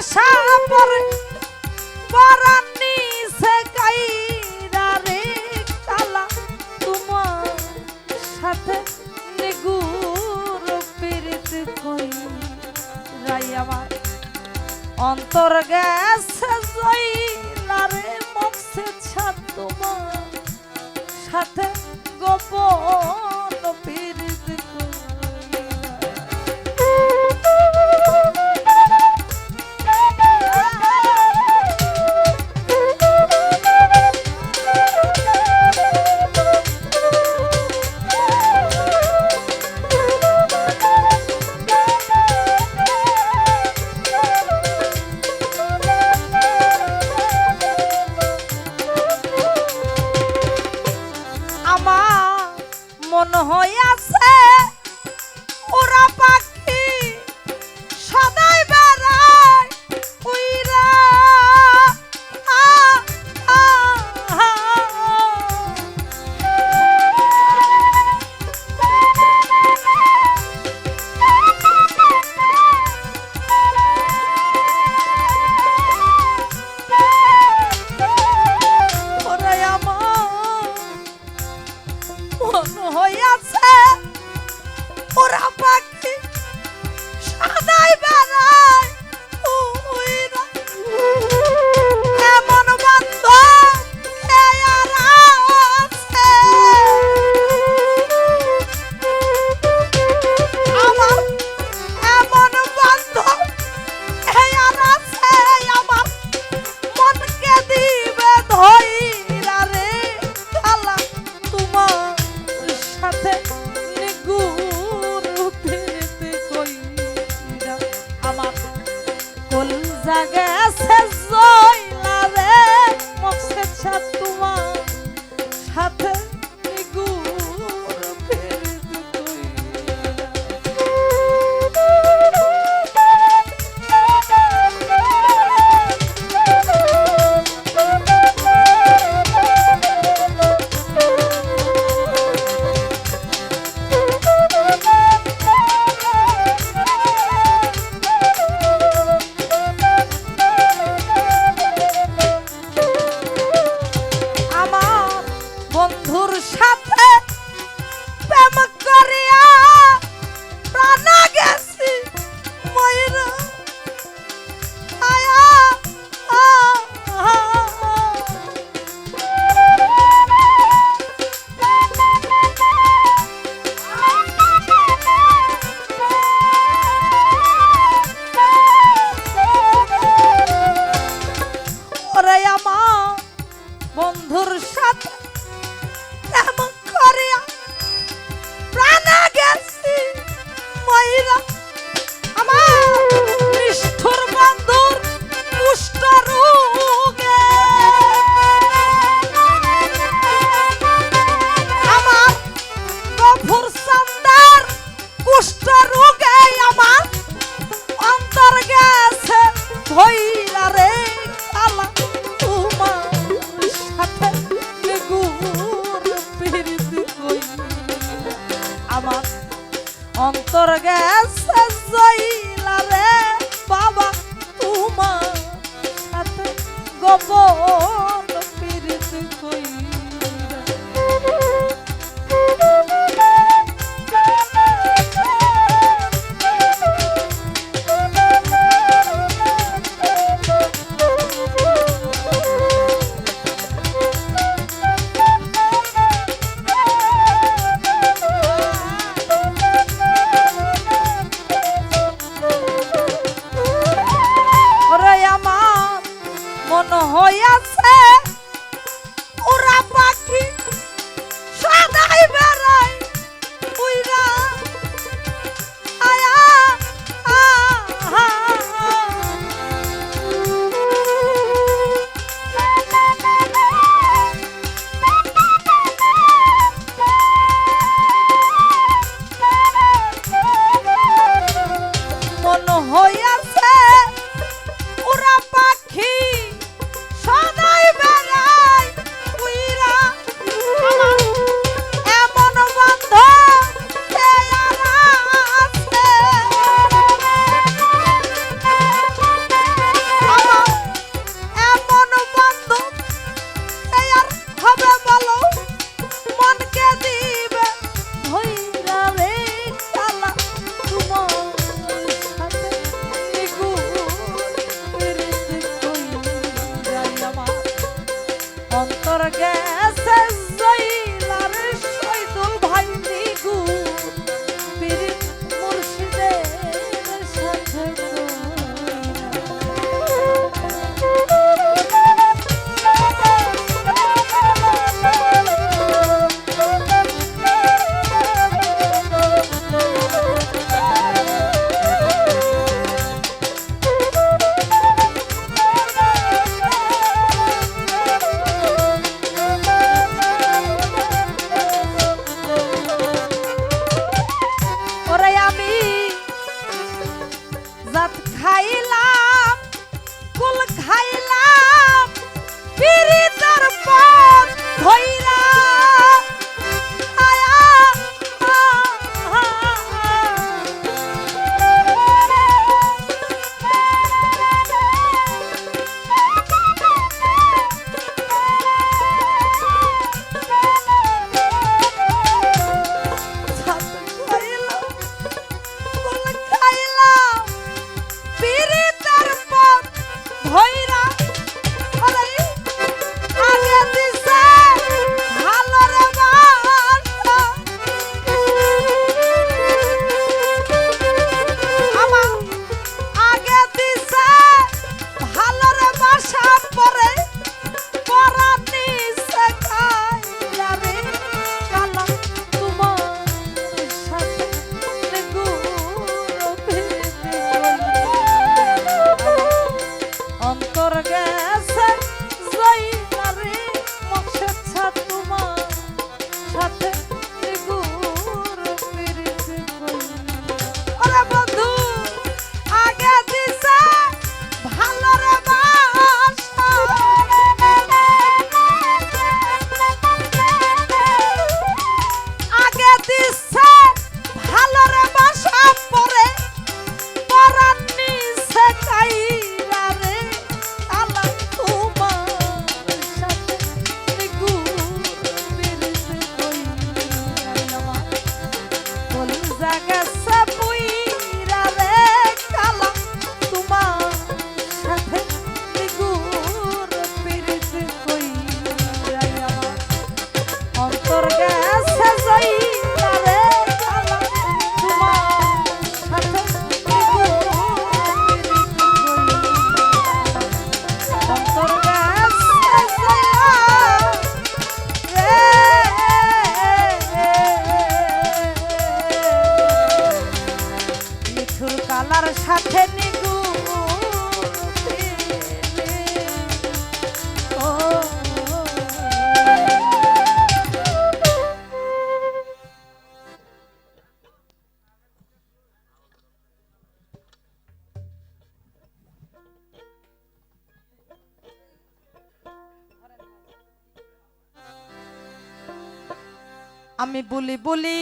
আশা পরে পরাণ নিছে কাইরা রে কালা তোমার সাথে নিগুর পীড়িত কই আমার। অন্তর গেছে জই লারে মক্সে ছাদ তোমার সাথে গোপন again. মন পীরিত কইল খাইলাম কুল খাইলাম পথ ধইরা haga. লালার সাথে নিগু আমি বলি বলি